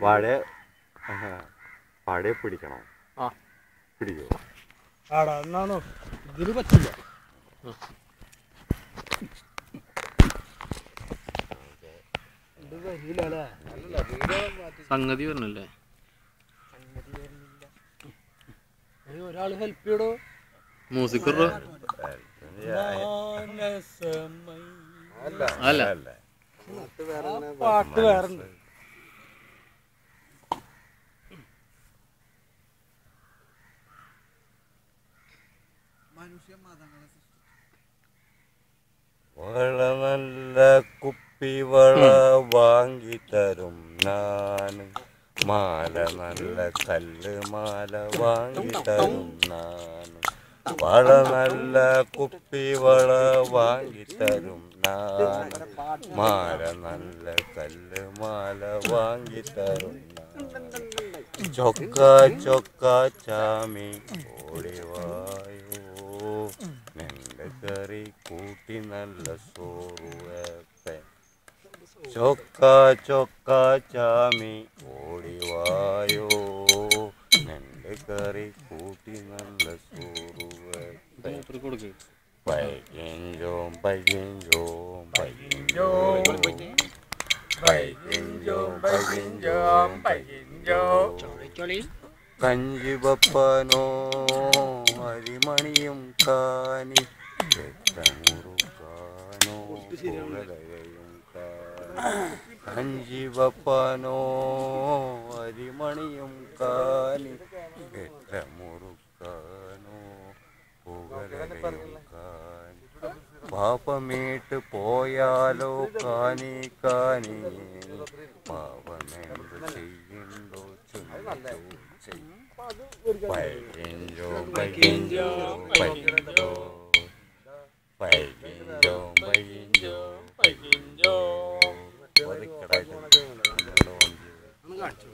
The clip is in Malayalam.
പഴയ. പഴയ പിടിക്കണം ആ. പിടിക്കോ ആടാ എന്നാണോ ഇതിന് പറ്റില്ല സംഗതി വരണല്ലേ ഒരാൾ ഹെൽപ്പ് ചെയ്യടോ മ്യൂസിക്. അല്ല. പാട്ട് വേറുണ്ട്. വള നല്ല കുപ്പി വള വാങ്ങി തരും നാന് മാല നല്ല കല്ല് മാല വാങ്ങി തരും നാന് വള നല്ല കുപ്പി വള വാങ്ങി തരും നാന് മാല നല്ല കല്ല് മാല വാങ്ങി തരും നാന് ചൊക്ക ചൊക്ക ചാമി ഓടിവായോ നിന്റെ കറി കൂട്ടി നല്ല സോറുവേപ്പൻ ചൊക്ക ചൊക്ക ചാമി ഓടിവായോ നിന്റെ കറി കൂട്ടി നല്ല കൊടുക്ക് പൈകിഞ്ചോം പൈകിഞ്ചോം പൈകിഞ്ചോം പൈകിഞ്ചോം പൈകിഞ്ചോം പൈകിഞ്ചോം കഞ്ചിവപ്പനോ അരിമണിയും കാനി. മുറുക്കാനോ പുകലയും കാനി. കഞ്ചിവപ്പനോ അരിമണിയും കാണിയും കാലി. മുറുക്കാനോ പുകഴയും കാലി പോയാലോ കാനി കാനി. പാപമെന്ത് ചെയ്യുണ്ടോ പൈകിഞ്ചോ പൈകിഞ്ചോ പൈകിഞ്ചോ പൈകിഞ്ചോ പൈകിഞ്ചോ പൈകിഞ്ചോ ഒതുക്കടായിട്ട് കാണിച്ചു